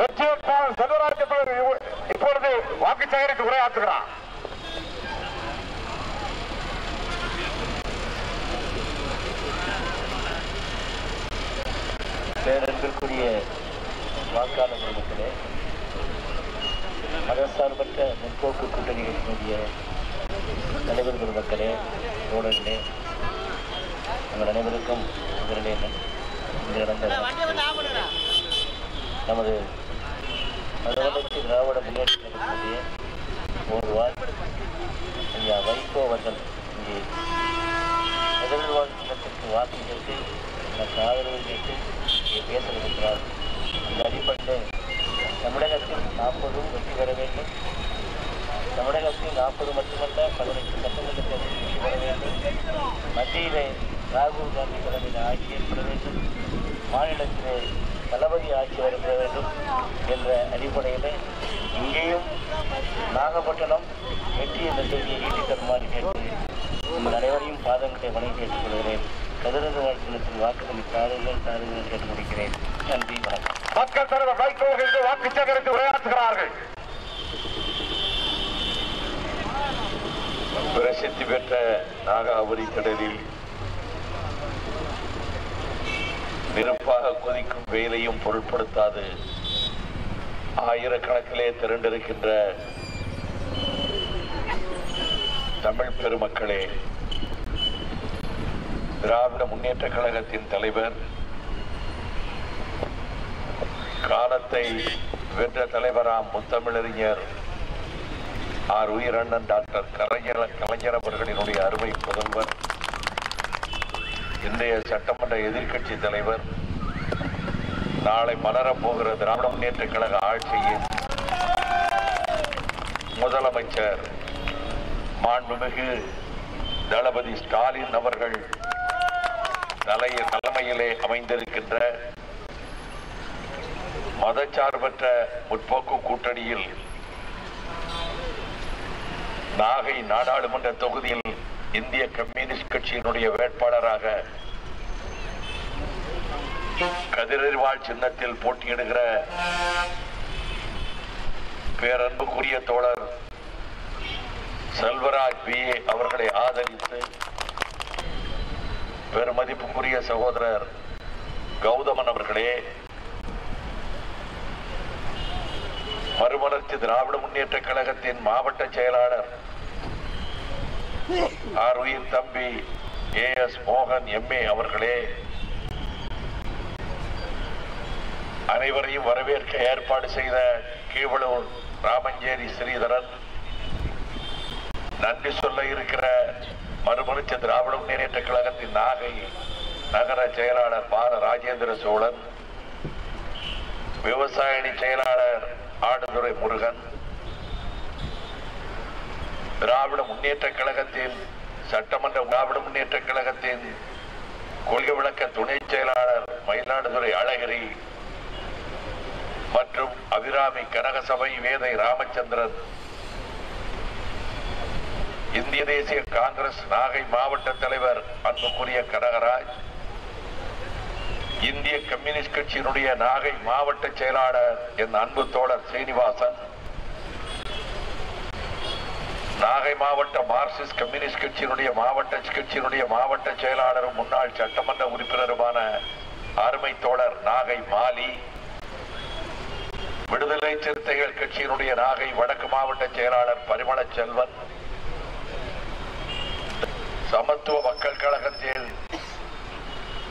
வெற்றி செல்வராஜ இப்பொழுது வாக்கு சேகரித்து உரையாற்றுகிறான் பேரன்பிற்குரிய வாக்காளர் குழுமத்திலே மதசார்பற்ற முற்போக்கு கூட்டணிகளினுடைய தலைவர் குழுமக்களே தோழர்களே உங்கள் அனைவருக்கும் முதலிலே நடந்த நமது மதவளர்ச்சி திராவிட முன்னேற்ற கழகத்தினுடைய ஒருவார் ஐயா வைகோ அவர்கள் இங்கே முதல்வாழ் சின்னத்திற்கு வாக்கு கேட்டு எனக்கு ஆதரவு கேட்டு இங்கே பேச அந்த அடிப்படையில் தமிழகத்தில் நாற்பதும் வெற்றி பெற வேண்டும். தமிழகத்தில் நாற்பது மட்டுமல்ல பதினைந்து சட்டமன்ற தேர்தலில் வெற்றி பெற வேண்டும். மத்தியிலே ராகுல் காந்தி தலைமையில் ஆட்சி ஏற்பட வேண்டும். மாநிலத்திலே தளபதி ஆட்சி வருகிற வேண்டும் என்ற அடிப்படையில் இங்கேயும் நாகப்பட்டினம் வெற்றி என்ற செய்தியை ஈட்டி தருமாறு கேட்டு உங்கள் அனைவரையும் பாதங்களை வணங்கி கேட்டுக்கொள்கிறேன். கதிரது வாழ்க்கையில் வாக்குகளை தாருங்கள் தாருங்கள் கேட்டு முடிக்கிறேன். நன்றி வணக்கம். மக்கள் தலைவர் வைகோ அவர்கள் வாக்கு சேகரித்து உரையாற்றுகிறார்கள். பிரசித்தி பெற்ற நாகாபுரி கடலில் நெருப்பாக கொதிக்கும் வெயிலையும் பொருட்படுத்தாது. ஆயிரக்கணக்கிலே திரண்டிருக்கின்ற தமிழ் பெருமக்களே திராவிட முன்னேற்ற கழகத்தின் தலைவர் காலத்தை வென்ற தலைவராம் முத்தமிழறிஞர் ஆர் உயிரண்ணன் டாக்டர் கலைஞர் கலைஞர் அவர்களினுடைய அருமை புதல்வர் இன்றைய சட்டமன்ற எதிர்கட்சி தலைவர் நாளை மலரப் போகிற திராவிட முன்னேற்ற கழக ஆட்சியின் முதலமைச்சர் மாண்புமிகு தளபதி ஸ்டாலின் அவர்கள் தலைய தலைமையிலே அமைந்திருக்கின்ற மதச்சார்பற்ற முற்போக்கு கூட்டணியில் நாகை நாடாளுமன்ற தொகுதியில் இந்திய கம்யூனிஸ்ட் கட்சியினுடைய வேட்பாளராக கதிரறிவாள் சின்னத்தில் போட்டியிடுகிற பேரன்புக்குரிய தோழர் செல்வராஜ் பி. ஏ. அவர்களை ஆதரித்து பெருமதிப்புக்குரிய சகோதரர் கௌதமன் அவர்களே மறுமலர்ச்சி திராவிட முன்னேற்ற கழகத்தின் மாவட்ட செயலாளர் ஆர் உயிர் தம்பி ஏ எஸ் மோகன் எம்ஏ அவர்களே அனைவரையும் வரவேற்க ஏற்பாடு செய்த கீவளூர் ராமஞ்சேரி ஸ்ரீதரன் நன்றி சொல்ல இருக்கிற மறுமலர்ச்சி திராவிட முன்னேற்ற கழகத்தின் நாகை நகர செயலாளர் பார ராஜேந்திர சோழன் விவசாயணி செயலாளர் ஆடுதுறை முருகன் திராவிட முன்னேற்ற கழகத்தின் சட்டமன்ற திராவிட முன்னேற்ற கழகத்தின் கொள்கை விளக்க துணை செயலாளர் மயிலாடுதுறை அழகிரி மற்றும் அபிராமி கனகசபை வேதை ராமச்சந்திரன். இந்திய தேசிய காங்கிரஸ் நாகை மாவட்ட தலைவர் அன்புக்குரிய கனகராஜ். இந்திய கம்யூனிஸ்ட் கட்சியினுடைய நாகை மாவட்ட செயலாளர் என் அன்பு தோழர் சீனிவாசன் நாகை மாவட்ட மார்க்சிஸ்ட் கம்யூனிஸ்ட் கட்சியினுடைய மாவட்ட கட்சியினுடைய மாவட்ட செயலாளரும் முன்னாள் சட்டமன்ற உறுப்பினருமான அருமை தோழர் நாகை மாலி விடுதலை சிறுத்தைகள் கட்சியினுடைய நாகை வடக்கு மாவட்ட செயலாளர் பரிமள செல்வன் சமத்துவ மக்கள் கழகத்தில்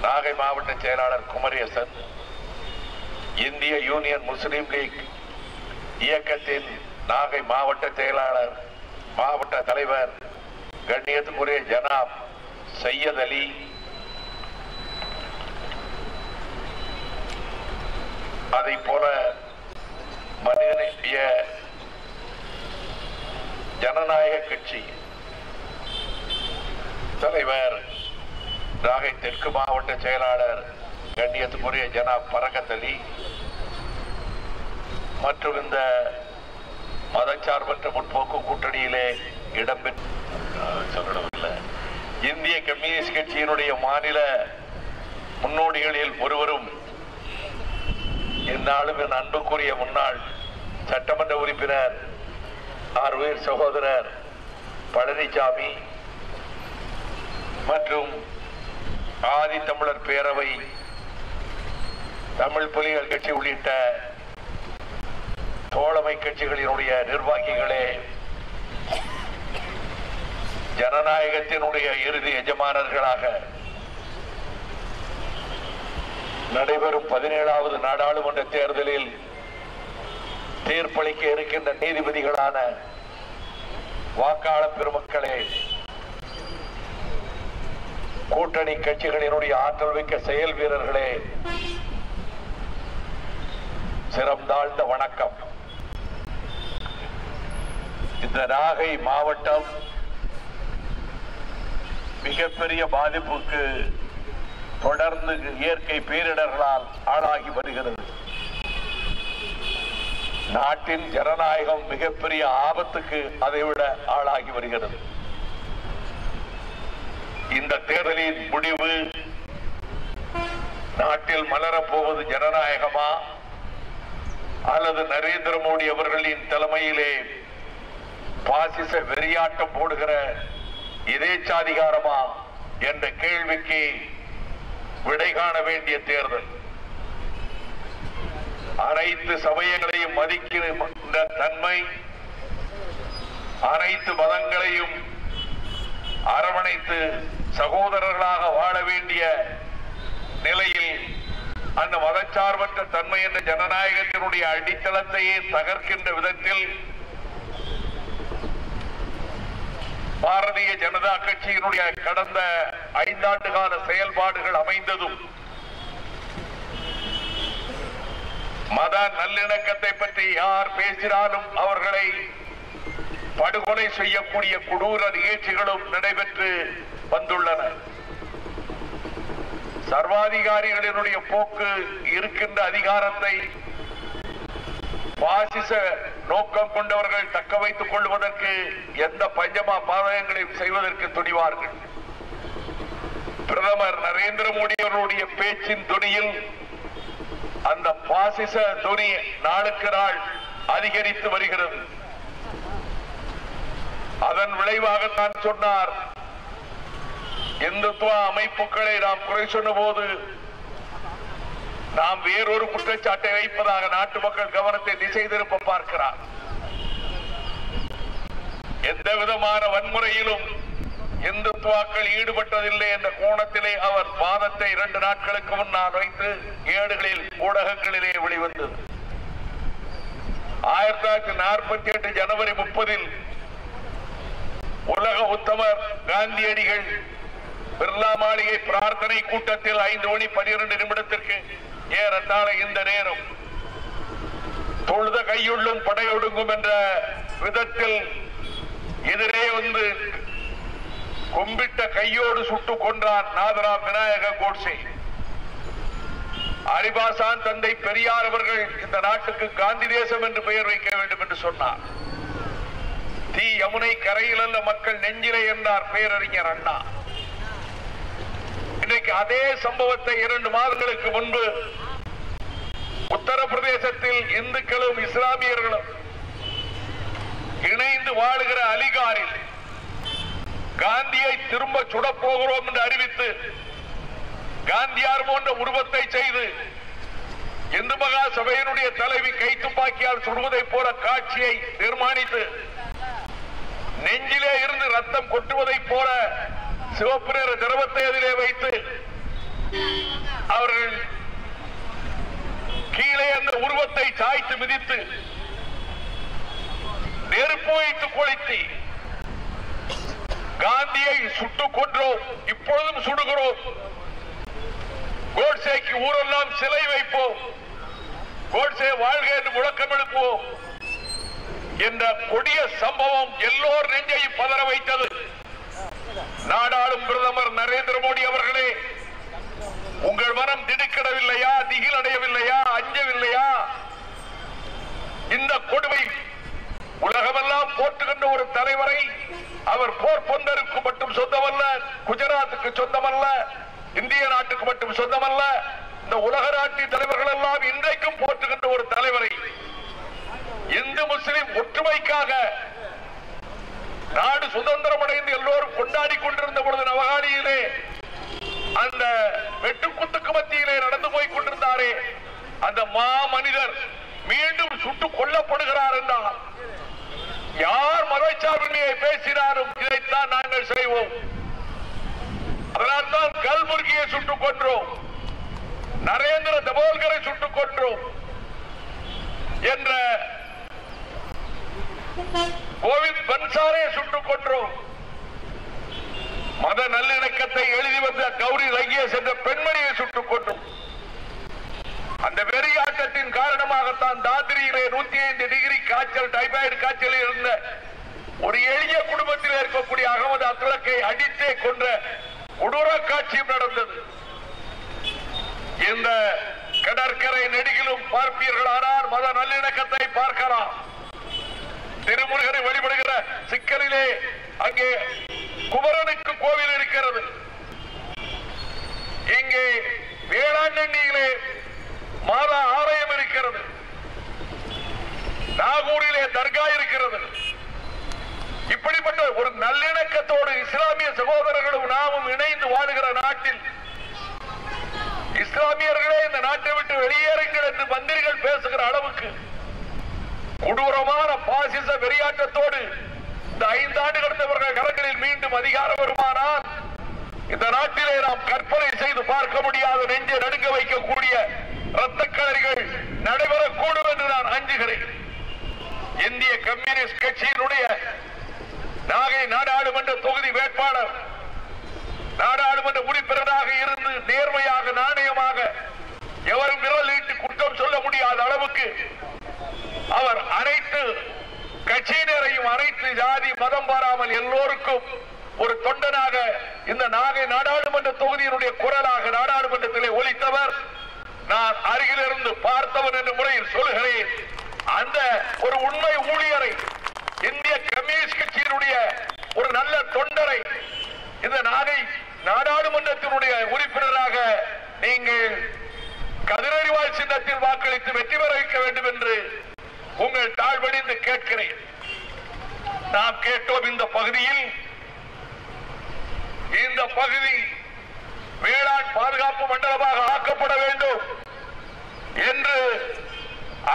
நாகை மாவட்ட செயலாளர் குமரேசன் இந்திய யூனியன் முஸ்லீம் லீக் இயக்கத்தின் நாகை மாவட்ட செயலாளர் மாவட்ட தலைவர் கண்ணியத்துக்குரிய ஜனாப் சையத் அலி. அதை போல மனிதநேய ஜனநாயக கட்சி தலைவர் நாகை தெற்கு மாவட்ட செயலாளர் கண்ணியத்துக்குரிய ஜனாப் பரகத் அலி மற்றும் இந்த மதச்சார்பற்ற முற்போக்கு கூட்டணியிலே இடம்பெற்ற இந்திய கம்யூனிஸ்ட் கட்சியினுடைய மாநில முன்னோடிகளில் ஒருவரும் இந்நாளும் என் அன்புக்குரிய முன்னாள் சட்டமன்ற உறுப்பினர் ஆர் உயிர் சகோதரர் பழனிசாமி மற்றும் ஆதி தமிழர் பேரவை தமிழ் புலிகள் கட்சி உள்ளிட்ட தோழமை கட்சிகளினுடைய நிர்வாகிகளே ஜனநாயகத்தினுடைய இறுதி எஜமானர்களாக நடைபெறும் பதினேழாவது நாடாளுமன்ற தேர்தலில் தீர்ப்பளிக்க இருக்கின்ற நீதிபதிகளான வாக்காளர் பெருமக்களே கூட்டணி கட்சிகளினுடைய ஆற்றல் மிக்க செயல் வீரர்களே சிறந்தாழ்ந்த வணக்கம். இந்த நாகை மாவட்டம் மிகப்பெரிய பாதிப்புக்கு தொடர்ந்து இயற்கை பேரிடர்களால் ஆளாகி வருகிறது. நாட்டின் ஜனநாயகம் மிகப்பெரிய ஆபத்துக்கு அதைவிட ஆளாகி வருகிறது. இந்த தேர்தலின் முடிவு நாட்டில் மலரப்போவது ஜனநாயகமா? அல்லது நரேந்திர மோடி அவர்களின் தலைமையிலே பாசிச வெறியாட்டம் போடுகிற இதேச்சாதிகாரமா என்ற கேள்விக்கு விடை காண வேண்டிய தேர்தல். அனைத்து சமயங்களையும் மதிக்கிற தன்மை அனைத்து மதங்களையும் அரவணைத்து சகோதரர்களாக வாழ வேண்டிய நிலையில் அந்த மதச்சார்பற்ற தன்மை என்ற ஜனநாயகத்தினுடைய அடித்தளத்தையே தகர்க்கின்ற விதத்தில் பாரதிய ஜனதா கட்சியினுடைய கடந்த ஐந்தாண்டு கால செயல்பாடுகள் அமைந்ததும் மத நல்லிணக்கத்தை பற்றி யார் பேசினாலும் அவர்களை படுகொலை செய்யக்கூடிய கொடூர நிகழ்ச்சிகளும் நடைபெற்று வந்துள்ளன. சர்வாதிகாரிகளினுடைய போக்கு இருக்கின்ற அதிகாரத்தை பாசிச நோக்கம் கொண்டவர்கள் தக்க வைத்துக் கொள்வதற்கு எந்த பஞ்சமா பாதகங்களையும் செய்வதற்கு துணிவார்கள். பிரதமர் நரேந்திர மோடி அவர்களுடைய பேச்சின் துணியில் அந்த பாசிச துணி நாளுக்கு நாள் அதிகரித்து வருகிறது. அதன் விளைவாக தான் சொன்னார் இந்துத்துவ அமைப்புகளை நாம் குறை சொன்ன போது நாம் வேறொரு குற்றச்சாட்டை வைப்பதாக நாட்டு மக்கள் கவனத்தை திசை திருப்ப பார்க்கிறார். எந்த விதமான வன்முறையிலும் இந்துத்துவாக்கள் ஈடுபட்டதில்லை என்ற கோணத்திலே அவர் வாதத்தை இரண்டு நாட்களுக்கு முன்னால் வைத்து ஏடுகளில் ஊடகங்களிலே வெளிவந்தது. ஆயிரத்தி தொள்ளாயிரத்தி நாற்பத்தி எட்டு ஜனவரி முப்பதில் உலக உத்தமர் காந்தியடிகள் பிர்லா மாளிகை பிரார்த்தனை கூட்டத்தில் ஐந்து மணி பனிரெண்டு நிமிடத்திற்கு ஏறத்தாழ இந்த நேரம். தொழுத கையுள்ளும் படையொடுங்கும் என்ற விதத்தில் எதிரே வந்து கும்பிட்ட கையோடு சுட்டுக் கொன்றார் நாதராம் விநாயக கோட்சே அரிபாசான் தந்தை பெரியார் அவர்கள் இந்த நாட்டுக்கு காந்தி தேசம் என்று பெயர் வைக்க வேண்டும் என்று சொன்னார். தீ யமுனை கரையில் அல்ல மக்கள் நெஞ்சிலே என்றார் பேரறிஞர் அண்ணா. இன்றைக்கு அதே சம்பவத்தை இரண்டு மாதங்களுக்கு முன்பு உத்தரப்பிரதேசத்தில் இந்துக்களும் இஸ்லாமியர்களும் இணைந்து வாழுகிற அலிகாரில் காந்தியை திரும்ப சுடப் போகிறோம் என்று அறிவித்து காந்தியார் போன்ற உருவத்தை செய்து இந்து மகா சபையினுடைய தலைவி கை துப்பாக்கியால் சுடுவதைப் போல காட்சியை நிர்மாணித்து நெஞ்சிலே இருந்து ரத்தம் கொட்டுவதைப் போல சிவப்பு நிற திரவத்தை அதிலே வைத்து அவர்கள் அந்த சாய்த்து மிதித்து நெருப்பு வைத்து கொளுத்தி காந்தியை சுட்டுக் கொன்றோம் இப்பொழுதும் சுடுகிறோம். கோட்சேக்கு ஊரெல்லாம் சிலை வைப்போம். கோட்சே வாழ்க என்று முழக்கம் எழுப்புவோம். என்ற கொடிய சம்பவம் எல்லோர் நெஞ்சை பதற வைத்தது. நாடாளும் பிரதமர் நரேந்திர மோடி அவர்களே உங்கள் மனம் திடுக்கிடவில்லையா திகிலடையவில்லையா அஞ்சவில்லையா? இந்த கொடுமை உலகமெல்லாம் போற்றுகின்ற ஒரு தலைவரை அவர் போர்பொந்தருக்கு மட்டும் சொந்தமல்ல குஜராத்துக்கு சொந்தமல்ல இந்திய நாட்டுக்கு மட்டும் சொந்தமல்ல இந்த உலக நாட்டின் தலைவர்கள் எல்லாம் இன்றைக்கும் போற்றுகின்ற ஒரு தலைவரை இந்து முஸ்லிம் ஒற்றுமைக்காக நாடு சுதந்திரம் அடைந்து எல்லோரும் கொண்டாடி கொண்டிருந்த பொழுது நவகாலியிலே அந்த வெட்டுக்குத்துக்கு மத்தியிலே நடந்து போய் கொண்டிருந்தாரே அந்த மா மனிதர் மீண்டும் சுட்டுக் கொல்லப்படுகிறார் என்றார் யார் மதச்சார்பின்மையை பேசினாரும் இதைத்தான் நாங்கள் செய்வோம். அதனால்தான் கல்முருகியை சுட்டுக் கொன்றோம். நரேந்திர தபோல்கரை சுட்டுக் கொன்றோம் என்ற கோவிந்த் பன்சாரே சுட்டுக் கொன்றோம். மத நல்லிணக்கத்தை எழுதி வந்த கௌரி லங்கேஷ் என்ற பெண்மணியை சுட்டுக் கொன்றோம். அந்த வெறியாட்டத்தின் காரணமாகத்தான் தாத்திரியிலே நூத்தி ஐந்து டிகிரி காய்ச்சல் டைபாய்டு காய்ச்சல் இருந்த ஒரு எளிய குடும்பத்தில் இருக்கக்கூடிய அகமது அத்லக்கை அடித்தே கொன்ற கொடூர காட்சியும் நடந்தது. இந்த கடற்கரை நெடுகிலும் பார்ப்பீர்களானால் மத நல்லிணக்கத்தை பார்க்கலாம். திருமுருகனை வழிபடுகிற சிக்கலிலே அங்கே குமரனுக்கு கோவில் இருக்கிறது. இங்கே வேளாங்கண்ணியிலே மாதா ஆலயம் இருக்கிறது நாகூரிலே தர்கா இருக்கிறது. இப்படிப்பட்ட ஒரு நல்லிணக்கத்தோடு இஸ்லாமிய சகோதரர்களும் நாமும் இணைந்து வாழுகிற நாட்டில் இஸ்லாமியர்களே இந்த நாட்டை விட்டு வெளியேறுங்கள் என்று மந்திரிகள் பேசுகிற அளவுக்கு கொடூரமான பாசிச வெறியாட்டத்தோடு இந்த ஐந்தாண்டு கடந்தவர்கள் கரங்களில் மீண்டும் அதிகாரம் வருமானால் இந்த நாட்டிலே நாம் கற்பனை செய்து பார்க்க முடியாத நெஞ்சை நடுங்க வைக்கக்கூடிய இரத்த களரிகள் நடைபெறக்கூடும் என்று நான் அஞ்சுகிறேன். இந்திய கம்யூனிஸ்ட் கட்சியினுடைய நாகை நாடாளுமன்ற தொகுதி வேட்பாளர் நாடாளுமன்ற உறுப்பினராக இருந்து நேர்மையாக நாணயமாக எவரும் விரல் நீட்டி குற்றம் சொல்ல முடியாத அளவுக்கு அவர் அனைத்து கட்சியினரையும் அனைத்து ஜாதி மதம் பாராமல் எல்லோருக்கும் ஒரு தொண்டனாக இந்த நாகை நாடாளுமன்ற தொகுதியினுடைய குரலாக நாடாளுமன்றத்திலே ஒழித்தவர் நான் அருகிலிருந்து பார்த்தவன் என்ற முறையில் சொல்கிறேன் அந்த ஒரு உண்மை ஊழியரை இந்திய கம்யூனிஸ்ட் கட்சியினுடைய ஒரு நல்ல தொண்டரை இந்த நாகை நாடாளுமன்றத்தினுடைய உறுப்பினராக நீங்கள் கதிரறிவாய் சின்னத்தில் வாக்களித்து வெற்றி பெற வைக்க வேண்டும் என்று உங்கள் தாழ்வணிந்து கேட்கிறேன். நாம் கேட்டோம் இந்த பகுதியில். இந்த பகுதி வேளாண் பாதுகாப்பு மண்டலமாக ஆக்கப்பட வேண்டும் என்று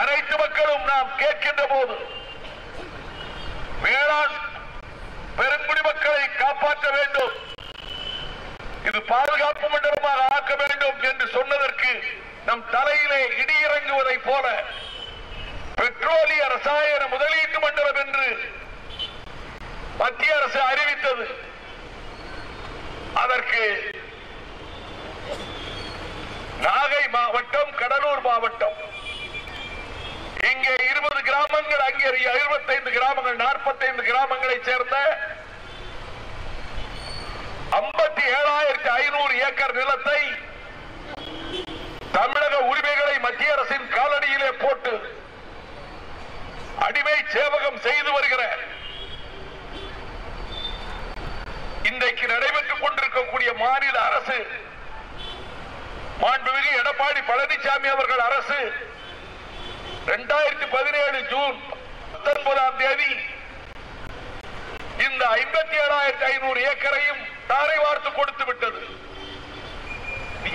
அனைத்து மக்களும் நாம் கேட்கின்ற போது வேளாண் பெருங்குடி மக்களை காப்பாற்ற வேண்டும். இது பாதுகாப்பு மண்டலமாக ஆக்க வேண்டும் என்று சொன்னதற்கு நம் தலையிலே இடி போல பெட்ரோலிய ரசாயன முதலீட்டு மண்டலம் என்று மத்திய அரசு அறிவித்தது. அதற்கு நாகை மாவட்டம் கடலூர் மாவட்டம் கிராமங்கள் அங்கே இருபத்தைந்து கிராமங்கள் நாற்பத்தைந்து கிராமங்களை சேர்ந்த ஐம்பத்தி ஏழாயிரத்தி ஐநூறு ஏக்கர் நிலத்தை தமிழக உரிமைகளை மத்திய அரசின் காலடியிலே போட்டு அடிமை சேவகம் செய்து வருகிற இன்றைக்கு நடைபெற்றுக் கொண்டிருக்கக்கூடிய மாநில அரசு மாண்புமிகு எடப்பாடி பழனிசாமி அவர்கள் அரசு இரண்டாயிரத்தி பதினேழு ஜூன் பத்தொன்பதாம் தேதி இந்த ஐம்பத்தி ஏழாயிரத்தி ஐநூறு ஏக்கரையும் தாரை வார்த்து கொடுத்து விட்டது.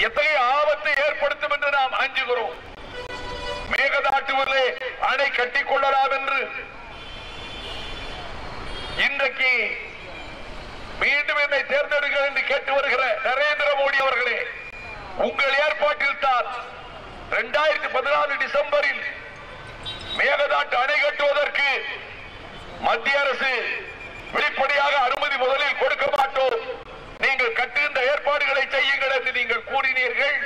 எத்தகைய ஆபத்தை ஏற்படுத்தும் என்று நாம் அஞ்சுகிறோம். மேகதாட்டுவதிலே அணை கட்டிக் கொள்ளலாம் என்று இன்றைக்கு மீண்டும் என்னை தேர்ந்தெடுங்கள் என்று கேட்டு வருகிற நரேந்திர மோடி அவர்களே உங்கள் ஏற்பாட்டில் தான் இரண்டாயிரத்தி பதினாலு டிசம்பரில் மேகதாட்டு அணை கட்டுவதற்கு மத்திய அரசு வெளிப்படையாக அனுமதி முதலில் கொடுக்க மாட்டோம். நீங்கள் கட்டுகின்ற ஏற்பாடுகளை செய்யுங்கள் என்று நீங்கள் கூறினீர்கள்.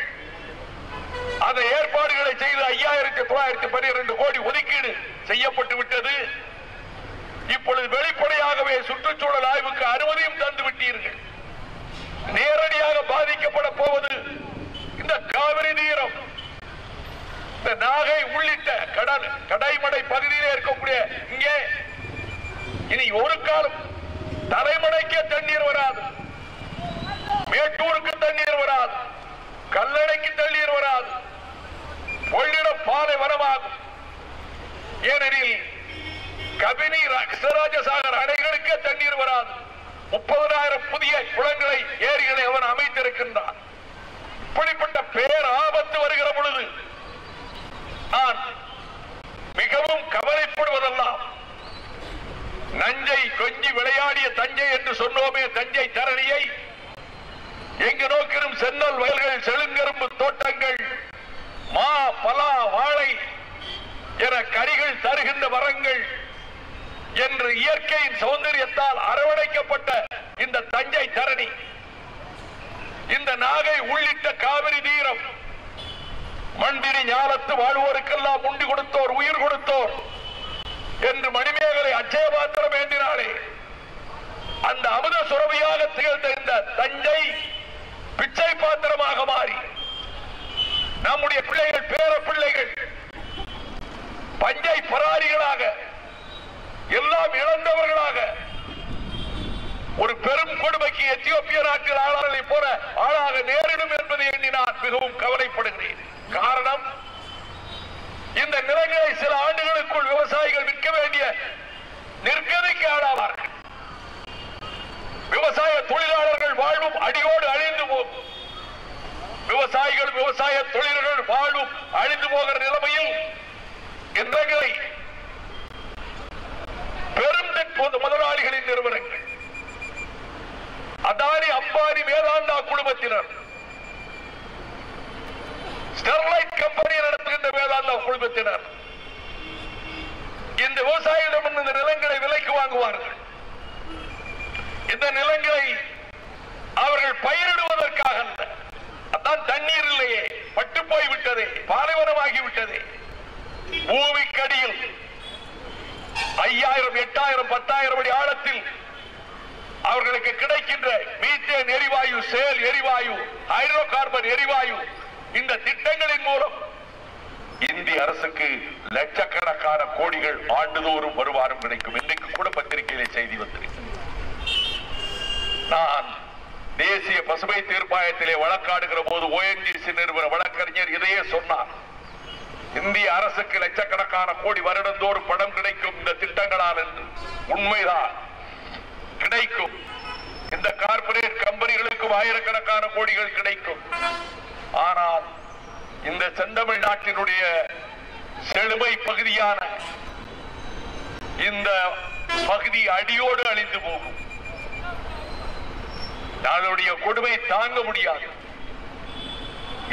அந்த ஏற்பாடுகளை செய்து ஐயாயிரத்தி தொள்ளாயிரத்தி பன்னிரண்டு கோடி ஒதுக்கீடு செய்யப்பட்டு விட்டது. இப்பொழுது வெளிப்படையாகவே சுற்றுச்சூழல் ஆய்வுக்கு அனுமதியும் தந்து விட்டீர்கள். நேரடியாக பாதிக்கப்பட போவது இந்த காவிரி நீரம். இந்த நாகை உள்ளிட்ட கடல் கடைமடை பகுதியிலே இருக்கக்கூடிய இங்கே இனி ஒரு காலம் தலைமடைக்கே தண்ணீர் வராது மேட்டூருக்கு தண்ணீர் வராது கல்லணைக்கு தண்ணீர் வராது கொள்ளிடம் பாலை வனமாகும் ஏனெனில் கபினி கிருஷ்ணராஜசாகர் அணைகளுக்கே தண்ணீர் வராது முப்பதாயிரம் புதிய குளங்களை ஏரிகளை அவன் அமைத்திருக்கின்றான் இப்படிப்பட்ட பேர் ஆபத்து வருகிற பொழுது நான் மிகவும் கவலைப்படுவதெல்லாம் நஞ்சை கொஞ்சி விளையாடிய தஞ்சை என்று சொன்னோமே தஞ்சை தரணியை எங்கு நோக்கிலும் சென்னல் வயல்கள் செழுங்கரும்பு தோட்டங்கள் மா பலா வாழை என கரிகள் தருகின்ற வரங்கள் என்று இயற்கையின் சௌந்தரியத்தால் அரவணைக்கப்பட்ட இந்த தஞ்சை தரணி இந்த நாகை உள்ளிட்ட காவிரி தீரம் மண்டிரி ஞானத்து வாழ்வோருக்கெல்லாம் உண்டி கொடுத்தோர் உயிர் கொடுத்தோர் என்று மணிமேகலை அச்சய பாத்திரம் வேண்டினாலே அந்த அமுத சுரபியாக திகழ்ந்த இந்த தஞ்சை பிச்சை பாத்திரமாக மாறி நம்முடைய பிள்ளைகள் பேர பிள்ளைகள் பஞ்சை பராரிகளாக எல்லாம் இழந்தவர்களாக ஒரு பெரும் கொடுமைக்கு எத்தியோப்பிய நாட்டில் ஆளாளரை போல ஆளாக நேரிடும் என்பதை எண்ணி நான் மிகவும் கவலைப்படுகிறேன். காரணம் இந்த நிலங்களை சில ஆண்டுகளுக்குள் விவசாயிகள் விற்க வேண்டிய நிர்கதிக்கு ஆளாவார்கள். விவசாய தொழிலாளர்கள் வாழ்வும் அடியோடு அழிந்து போகும் விவசாயிகள் விவசாய தொழிலாளர்கள் வாழ்வும் அழிந்து போகிற நிலைமையில் இன்றைகளை பெரும் பொது முதலாளிகளின் நிறுவனங்கள் அதானி அம்பானி வேதாந்தா குழுமத்தினர் வேதாந்தா இந்த விவசாயிகளிடம் இந்த நிலங்களை விலைக்கு வாங்குவார்கள். இந்த நிலங்களை அவர்கள் பயிரிடுவதற்காக அதான் தண்ணீர் இல்லையே பட்டு போய்விட்டதே பாலைவனமாகிவிட்டதே. பூமிக்கடியில் ஐயாயிரம் எட்டாயிரம் பத்தாயிரம் அடி ஆழத்தில் அவர்களுக்கு கிடைக்கின்ற மீத்தேன் எரிவாயு சேல் எரிவாயு ஹைட்ரோ கார்பன் எரிவாயு இந்த திட்டங்களின் மூலம் இந்திய அரசுக்கு லட்சக்கணக்கான கோடிகள் ஆண்டுதோறும் வருவாரும் கிடைக்கும். இன்றைக்கு கூட பத்திரிகையிலே செய்தி வந்திருக்கு. நான் தேசிய பசுமை தீர்ப்பாயத்திலே வழக்காடுகிற போது ஓஎன்ஜிசி நிறுவன வழக்கறிஞர் இதையே சொன்னார். இந்திய அரசுக்கு லட்சக்கணக்கான கோடி வருடந்தோறும் பணம் கிடைக்கும் இந்த திட்டங்களால் என்று. உண்மைதான். கிடைக்கும். இந்த கார்ப்பரேட் கம்பெனிகளுக்கும் ஆயிரக்கணக்கான கோடிகள் கிடைக்கும். ஆனால் இந்த செந்தமிழ் நாட்டினுடைய செழுமை பகுதியான இந்த பகுதி அடியோடு அழிந்து போகும். அதனுடைய கொடுமை தாங்க முடியாது.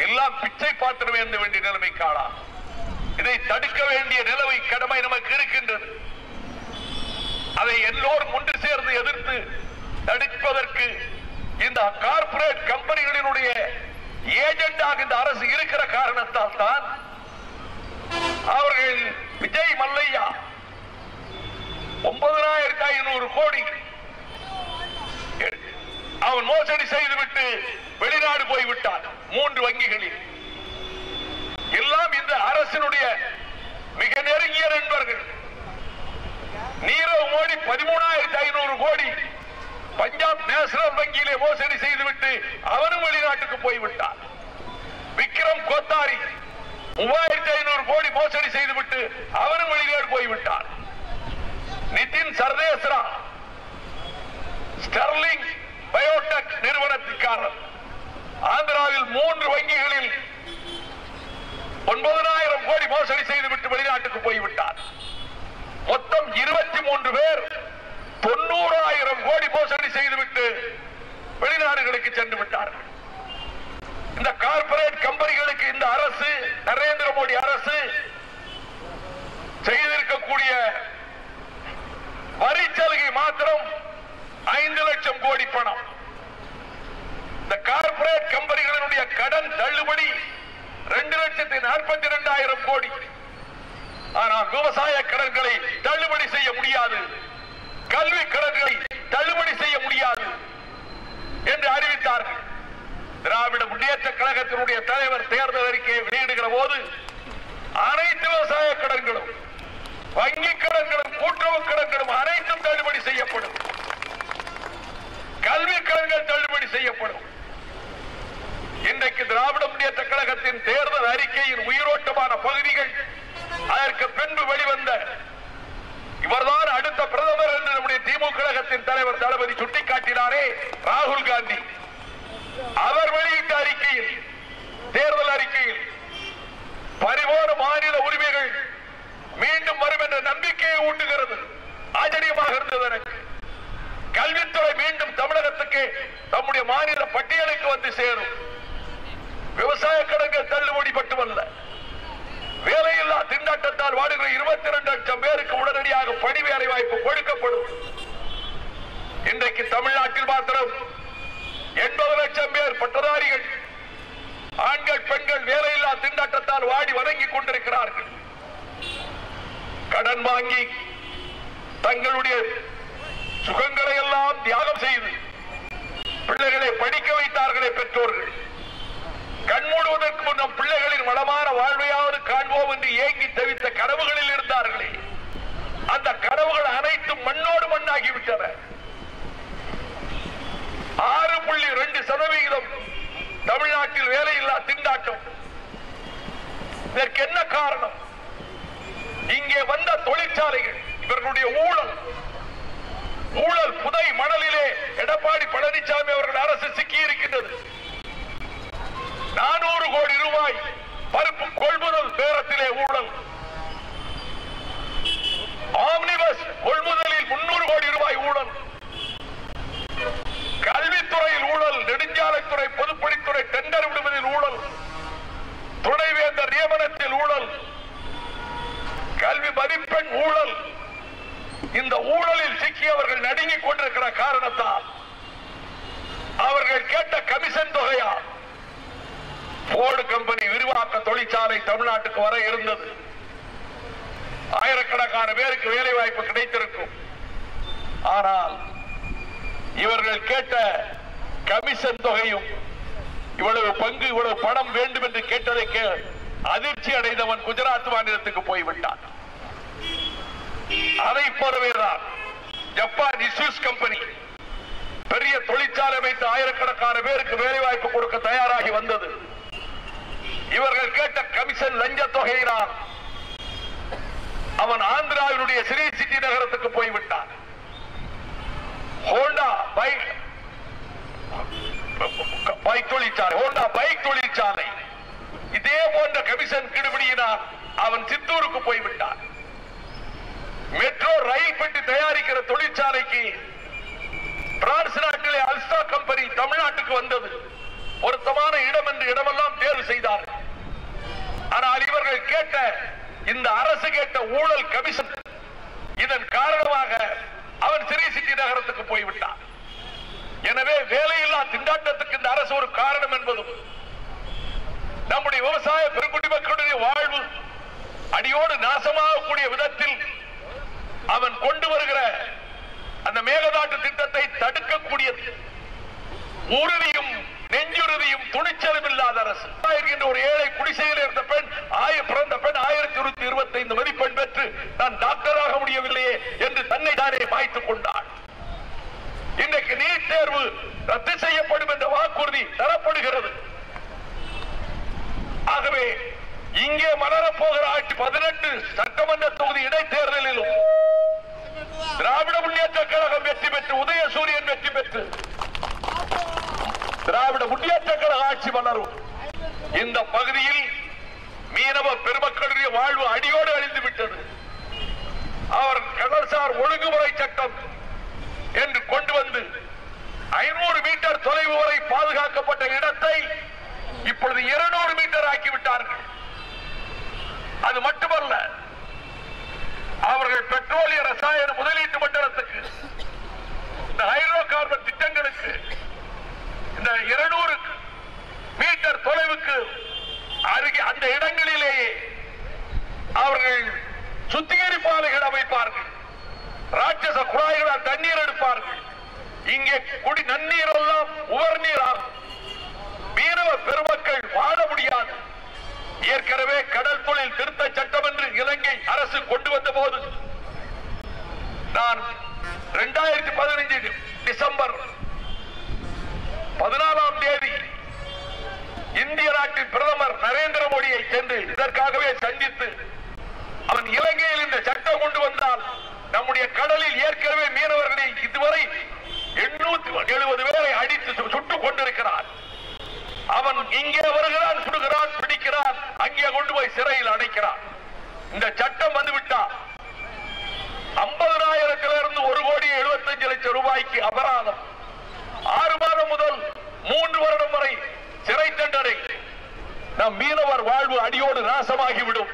எல்லாம் பிச்சை பாத்திரம் வேண்ட வேண்டிய நிலைமை காணாம் இதை தடுக்க வேண்டிய நிலைமை கடமை நமக்கு இருக்கின்றது. அதை எல்லோரும் ஒன்று சேர்ந்து எதிர்த்து தடுப்பதற்கு இந்த கார்பரேட் கம்பெனிகளினுடைய ஏஜெண்டாக இந்த அரசு இருக்கிற காரணத்தால் தான் அவர்கள் விஜய் மல்லையா ஒன்பதனாயிரத்தி ஐநூறு கோடி அவன் மோசடி செய்துவிட்டு வெளிநாடு போய்விட்டான். மூன்று வங்கிகளில். எல்லாம் இந்த அரசினுடைய மிக நெருங்கிய நண்பர்கள். நீரவ் மோடி பதிமூணாயிரத்தி ஐநூறு கோடி நேஷனல் மோசடி செய்துவிட்டு அவரும் வெளிநாட்டுக்கு போய்விட்டார். விக்ரம் கோத்தாரி மூவாயிரத்தி ஐநூறு கோடி மோசடி செய்துவிட்டு அவரும் வெளிநாடு போய்விட்டார். நிதின் சர்தேஸ்ரா ஸ்டெர்லிங் பயோடெக் நிறுவனத்திற்காரர். ஆந்திராவில் மூன்று வங்கிகளில் ஒன்பதனாயிரம் கோடி மோசடி செய்துவிட்டு வெளிநாட்டுக்கு போய்விட்டார். மொத்தம் இருபத்தி மூன்று பேர் தொண்ணூறாயிரம் கோடி மோசடி செய்துவிட்டு வெளிநாடுகளுக்கு சென்று விட்டார்கள். இந்த கார்பரேட் கம்பெனிகளுக்கு இந்த அரசு நரேந்திர மோடி அரசு செய்திருக்கக்கூடிய வரி சலுகை மாத்திரம் ஐந்து லட்சம் கோடி பணம். இந்த கார்பரேட் கம்பெனிகளினுடைய கடன் தள்ளுபடி ரெண்டு லட்சத்தி நாற்பத்தி இரண்டாயிரம் கோடி. ஆனால் விவசாய கடன்களை தள்ளுபடி செய்ய முடியாது. கல்வி கடன்களை தள்ளுபடி செய்ய முடியாது. என்று அறிவித்தார்கள் திராவிட முன்னேற்ற கழகத்தினுடைய தலைவர் தேர்தல் அறிக்கையை வெளியிடுகிற போது அனைத்து விவசாய கடன்களும் வங்கி கடன்களும் கூட்டுறவு கடன்களும் அனைத்தும் தள்ளுபடி செய்யப்படும். கல்வி கடன்கள் தள்ளுபடி செய்யப்படும். இன்றைக்கு திராவிட முன்னேற்ற கழகத்தின் தேர்தல் அறிக்கையின் உயிரோட்டமான பகுதிகள் அதற்கு பின்பு வெளிவந்த அடுத்த பிரதமர் திமுக கழகத்தின் தலைவர் தளபதி சுட்டிக்காட்டினாரே ராகுல் காந்தி. அவர் வெளியிட்ட அறிக்கையில் தேர்தல் அறிக்கையில் பரிபூர்ண மாநில உரிமைகள் மீண்டும் வரும் என்ற நம்பிக்கையை ஊட்டுகிறது. ஆச்சரியமாக இருந்தது எனக்கு. கல்வித்துறை மீண்டும் தமிழகத்துக்கு நம்முடைய மாநில பட்டியலுக்கு வந்து சேரும். விவசாய கடன்கள் தள்ளுபடி மட்டுமல்ல வேலை போராட்டத்தால் வாடுகிற இருபத்தி இரண்டு லட்சம் பேருக்கு உடனடியாக பணி வேலை வாய்ப்பு கொடுக்கப்படும். இன்றைக்கு தமிழ்நாட்டில் மாத்திரம் எண்பது லட்சம் பேர் பட்டதாரிகள் ஆண்கள் பெண்கள் வேலையில்லா திண்டாட்டத்தால் வாடி வணங்கிக் கொண்டிருக்கிறார்கள். கடன் வாங்கி தங்களுடைய சுகங்களை எல்லாம் தியாகம் செய்து பிள்ளைகளை படிக்க வைத்தார்களே பெற்றோர்கள். கண்மூடுவதற்கு முன் நம் பிள்ளைகளின் வளமான வாழ்வையாவது காண்போம் என்று ஏங்கி தவித்த கனவுகளில் இருந்தார்களே. அந்த கனவுகள் அனைத்தும் மண்ணோடு மண்ணாகிவிட்டன. ஆறு புள்ளி ரெண்டு சதவிகிதம் தமிழ்நாட்டில் வேலையில்லா திண்டாட்டம். இதற்கு என்ன காரணம்? இங்கே வந்த தொழிற்சாலைகள் இவர்களுடைய ஊழல். ஊழல் புதை மணலிலே எடப்பாடி பழனிசாமி அவர்கள் அரசு சிக்கி இருக்கின்றது நானூறு கோடி ரூபாய் பருப்பு கொள்முதல் பேரத்திலே ஊழல். ஆம்னிபஸ் கொள்முதலில் முன்னூறு கோடி ரூபாய் ஊழல். கல்வித்துறையில் ஊழல் நெடுஞ்சாலைத்துறை பொதுப்பணித்துறை டெண்டர் விடுவதில் ஊழல். துணைவேந்தர் நியமனத்தில் ஊழல். கல்வி மதிப்பெண் ஊழல். இந்த ஊழலில் சிக்கியவர்கள் நடுங்கிக் கொண்டிருக்கிற காரணத்தால் அவர்கள் கேட்ட கமிஷன் தொகையா போர்டு கம்பெனி விரிவாக்க தொழிற்சாலை தமிழ்நாட்டுக்கு வர இருந்தது. ஆயிரக்கணக்கான பேருக்கு வேலை வாய்ப்பு கிடைத்திருக்கும். ஆனால் இவர்கள் கேட்ட கமிஷன் தொகையும் இவ்வளவு பங்கு இவ்வளவு பணம் வேண்டும் என்று கேட்டதை அதிர்ச்சி அடைந்தவன் குஜராத் மாநிலத்துக்கு போய்விட்டான். அதை போலவேதான் ஜப்பான் இஸ்யூஸ் கம்பெனி பெரிய தொழிற்சாலை வைத்து ஆயிரக்கணக்கான பேருக்கு வேலை வாய்ப்பு கொடுக்க தயாராகி வந்தது. இவர்கள் கேட்ட கமிஷன் லஞ்ச தொகையினால் அவன் ஆந்திராவினுடைய ஸ்ரீ சிட்டி நகரத்துக்கு போய்விட்டான். ஹோண்டா பைக் பைக் தொழிற்சாலை ஹோண்டா பைக் தொழிற்சாலை இதே போன்ற கமிஷன் கிடுபிடியினால் அவன் சித்தூருக்கு போய்விட்டான். மெட்ரோ ரயில் பெட்டி தயாரிக்கிற தொழிற்சாலைக்கு பிரான்ஸ் நாட்டிலே அல்ஸ்டா கம்பெனி தமிழ்நாட்டுக்கு வந்தது. பொருத்தமான இடம் என்று இடமெல்லாம் தேர்வு செய்தார்கள் ஆனால் இவர்கள் கேட்ட இந்த அரசு கேட்ட ஊழல் கமிஷன் இதன் காரணமாக அவன் சிறிய சிட்டி நகரத்துக்கு போய்விட்டான். எனவே வேலையில்லா திண்டாட்டத்துக்கு இந்த அரசு ஒரு காரணம் என்பதும் நம்முடைய விவசாய பெருங்குடி மக்களுடைய வாழ்வு அடியோடு நாசமாகக்கூடிய விதத்தில் அவன் கொண்டு வருகிற அந்த மேகதாட்டு திட்டத்தை தடுக்கக்கூடிய உறுதியும் நெஞ்சுறுதியும் துணிச்சலும் இல்லாத அரசு. என்கின்ற ஒரு ஏழை குடிசையில் இருந்த பெண் ஆய பிறந்த பெண் ஆயிரத்தி இருநூத்தி இருபத்தி ஐந்து மதிப்பெண் பெற்று நான் டாக்டராக முடியவில்லையே என்று தன்னை தானே மாய்த்துக் கொண்டாள். இன்றைக்கு நீட் தேர்வு ரத்து செய்யப்படும் என்ற வாக்குறுதி தரப்படுகிறது. ஆகவே இங்கே மலரப் போகிற ஆட்சி பதினெட்டு சட்டமன்ற தொகுதி இடைத்தேர்தலிலும் திராவிட முன்னேற்ற கழகம் வெற்றி பெற்று உதயசூரியன் வெற்றி பெற்று திராவிட முன்னேற்ற கழக ஆட்சி மலரும் இந்த பகுதியில் மீனவ பெருமக்களுடைய வாழ்வு அடியோடு அழிந்து விட்டது. அவர் கடல்சார் ஒழுங்குமுறை சட்டம் என்று கொண்டு வந்து ஐநூறு மீட்டர் தொலைவு வரை பாதுகாக்கப்பட்ட இடத்தை இப்பொழுது இருநூறு மீட்டர் ஆக்கிவிட்டார்கள் அது மட்டுமல்ல அவர்கள் பெட்ரோலிய ரசாயன முதலீட்டு மண்டலத்துக்கு இந்த ஹைட்ரோ கார்பன் திட்டங்களுக்கு இந்த இருநூறு மீட்டர் தொலைவுக்கு அருகே அந்த இடங்களிலேயே அவர்கள் சுத்திகரிப்பாலைகள் அமைப்பார்கள். ராட்சச குழாய்களால் தண்ணீர் எடுப்பார்கள். இங்கே குடி நன்னீர் எல்லாம் உவர் நீராகும். மீனவ பெருமக்கள் வாழ முடியாது. ஏற்கனவே கடல் தொழில் திருத்த சட்டம் என்று இலங்கை அரசு கொண்டு வந்த போது நான் இரண்டாயிரத்தி பதினைஞ்சு டிசம்பர் பதினாலாம் தேதி இந்திய நாட்டின் பிரதமர் நரேந்திர மோடியை சென்று இதற்காகவே சந்தித்து அவன் இலங்கையில் இந்த சட்டம் கொண்டு வந்தால் நம்முடைய கடலில் ஏற்கனவே மீனவர்களை இதுவரை எண்ணூத்தி எழுபது பேரை அடித்து சுட்டுக் கொண்டிருக்கிறார் அவன் இங்கே வருகிறான் சுடுகிறான் பிடிக்கிறான் அங்கே கொண்டு போய் சிறையில் அடைக்கிறான். இந்த சட்டம் வந்துவிட்டா ஐம்பதனாயிரத்திலிருந்து ஒரு கோடி எழுபத்தஞ்சு லட்சம் ரூபாய்க்கு அபராதம். மூன்று வருடம் வரை சிறை தண்டனை. நம் மீனவர் வாழ்வு அடியோடு நாசமாகிவிடும்.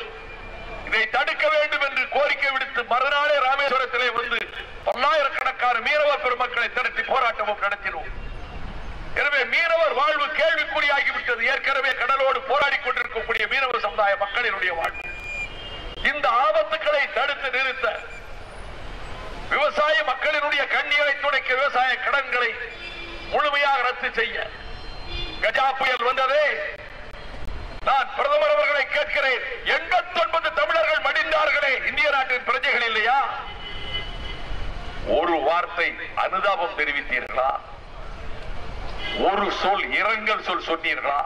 இதை தடுக்க வேண்டும் என்று கோரிக்கை விடுத்து மறுநாளே ராமேஸ்வரத்திலே வந்து பல்லாயிரக்கணக்கான மீனவ பெருமக்களை திரட்டி போராட்டமும் நடத்தினோம். எனவே மீனவர் வாழ்வு கேள்விக்குறியாகிவிட்டது. ஏற்கனவே கடலோடு போராடி கொண்டிருக்கக்கூடிய மீனவ சமுதாய மக்களினுடைய வாழ்வு. இந்த ஆபத்துக்களை தடுத்து நிறுத்த விவசாய மக்களினுடைய கண்ணீரை துடைக்க விவசாய கடன்களை முழுமையாக ரத்து செய்ய. கஜா புயல் வந்ததே. நான் பிரதமர் அவர்களை கேட்கிறேன். எண்பத்தி ஒன்பது தமிழர்கள் மடிந்தார்களே. இந்திய நாட்டின் பிரஜைகள் இல்லையா? ஒரு வார்த்தை அனுதாபம் தெரிவித்தீர்களா? ஒரு சொல் இரங்கல் சொல் சொன்னீர்களா?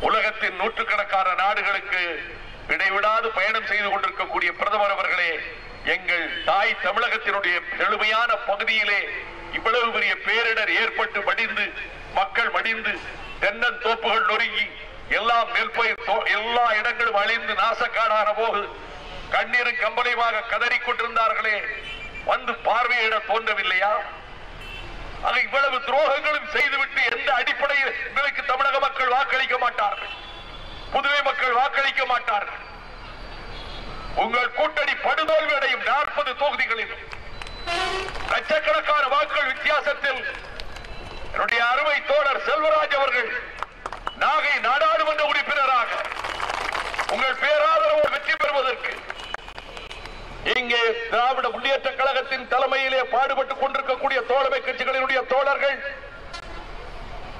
உலகத்தின் நூற்றுக்கணக்கான நாடுகளுக்கு இடைவிடாது பயணம் செய்து கொண்டிருக்கக்கூடிய பிரதமர் அவர்களே எங்கள் தாய் தமிழகத்தினுடைய செழுமையான பகுதியிலே இவ்வளவு பெரிய பேரிடர் ஏற்பட்டு மடிந்து மக்கள் மடிந்து தென்னன் தோப்புகள் நொறுங்கி எல்லாம் நெல்பயிர் தோ- எல்லா இடங்களும் அழிந்து நாசக்காடான போது கண்ணீரும் கம்பளையுமாக கதறிக் கொண்டிருந்தார்களே. வந்து பார்வையிட தோன்றவில்லையா? அது இவ்வளவு துரோகங்களும் செய்துவிட்டு எந்த அடிப்படையில் உங்களுக்கு தமிழக மக்கள் வாக்களிக்க மாட்டார்கள்? புதுவை மக்கள் வாக்களிக்க மாட்டார்கள்? உங்கள் கூட்டணி படுதோல்வி அடையும் நாற்பது தொகுதிகளிலும். லட்சக்கணக்கான வாக்குகள் வித்தியாசத்தில் என்னுடைய அருமை தோழர் செல்வராஜ் அவர்கள் நாகை நாடாளுமன்ற உறுப்பினராக உங்கள் பேராதரவு வெற்றி பெறுவதற்கு இங்கே திராவிட முன்னேற்ற கழகத்தின் தலைமையிலே பாடுபட்டுக் கொண்டிருக்கக்கூடிய தோழமை கட்சிகளினுடைய தோழர்கள்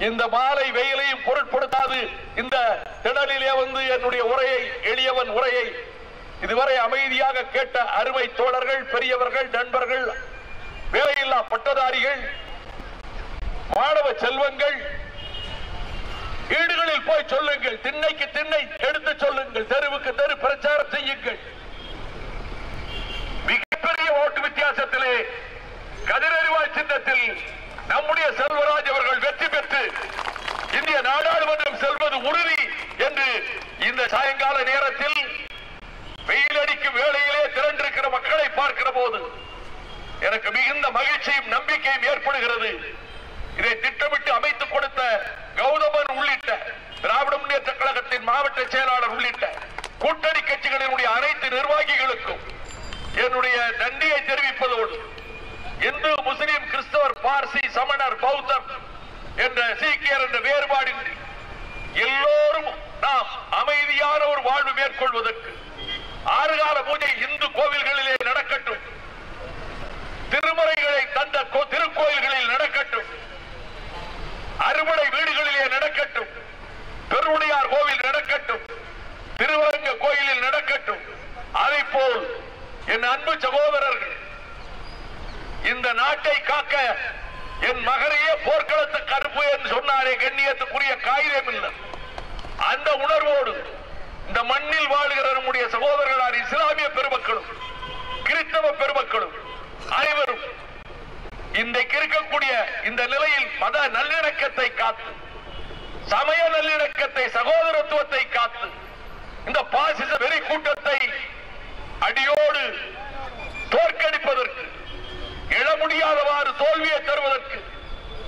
இந்த மாலை வெயிலையும் பொருட்படுத்தாது இந்த திடலிலே வந்து என்னுடைய உரையை எளியவன் உரையை இதுவரை அமைதியாக கேட்ட அருமை தோழர்கள் பெரியவர்கள் நண்பர்கள் வேலையில்லா பட்டதாரிகள் மாணவ செல்வங்கள் வீடுகளில் போய் சொல்லுங்கள் திண்ணைக்கு திண்ணை எடுத்து சொல்லுங்கள் தெருவுக்கு தெரு பிரச்சாரம் செய்யுங்கள். மிகப்பெரிய ஓட்டு வித்தியாசத்திலே கதிரறிவாய் சின்னத்தில் நம்முடைய செல்வராஜ் அவர்கள் வெற்றி பெற்று இந்திய நாடாளுமன்றம் செல்வது உறுதி என்று இந்த சாயங்கால நேரத்தில் வெயில் அடிக்கும் வேளையிலே திரண்டிருக்கிற மக்களை பார்க்கிற போது எனக்கு மிக மகிழ்ச்சியும் நம்பிக்கையும் ஏற்படுகிறது. இதை திட்டமிட்டு அமைத்துக் கொடுத்த கௌதமன் உள்ளிட்ட திராவிட முன்னேற்ற கழகத்தின் மாவட்ட செயலாளர் உள்ளிட்ட கூட்டணி கட்சிகளினுடைய அனைத்து நிர்வாகிகளுக்கும் என்னுடைய நன்றியை தெரிவிப்பதோடு இந்து முஸ்லிம் கிறிஸ்தவர் பார்சி சமணர் பௌத்தர் என்ற சீக்கியர் என்ற வேறுபாடின்றி எல்லோரும் நாம் அமைதியான ஒரு வாழ்வு மேற்கொள்வதற்கு ஆறுகால பூஜை இந்து கோவில்களிலே நடக்கட்டும். திருமறைகளை தந்த திருக்கோயில்களில் நடக்கட்டும். அறுபடை வீடுகளிலே நடக்கட்டும். பெருவுடையார் கோவில் நடக்கட்டும். திருவரங்க கோயிலில் நடக்கட்டும். அதை போல் என் அன்பு சகோதரர்கள் இந்த நாட்டை காக்க என் மகனையே போர்க்களத்து கருப்பு என்று சொன்னாரே கண்ணியத்துக்குரிய காகிதம் இல்லை. அந்த உணர்வோடு இந்த மண்ணில் வாழ்கிற நம்முடைய சகோதரர்களான இஸ்லாமிய பெருமக்களும் கிறிஸ்தவ பெருமக்களும் அனைவரும் இன்றைக்கு இருக்கக்கூடிய இந்த நிலையில் மத நல்லிணக்கத்தை காத்து சமய நல்லிணக்கத்தை சகோதரத்துவத்தை காத்து இந்த பாசிச வெறி கூட்டத்தை அடியோடு தோற்கடிப்பதற்கு எழ முடியாதவாறு தோல்வியை தருவதற்கு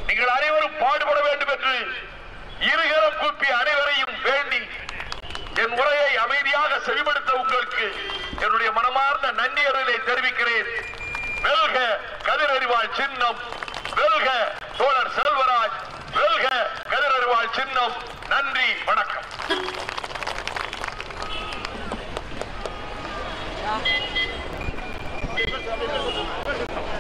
நீங்கள் அனைவரும் பாடுபட வேண்டும் என்று இருகரம் கூப்பி அனைவரையும் வேண்டி என் உரையை அமைதியாக செவிமடுத்த உங்களுக்கு என்னுடைய மனமார்ந்த நன்றியர்களை தெரிவிக்கிறேன். வெல்க கதிரறிவாள் சின்னம் வெல்க சோழர் செல்வராஜ் வெல்க கதிரறிவாள் சின்னம். நன்றி வணக்கம்.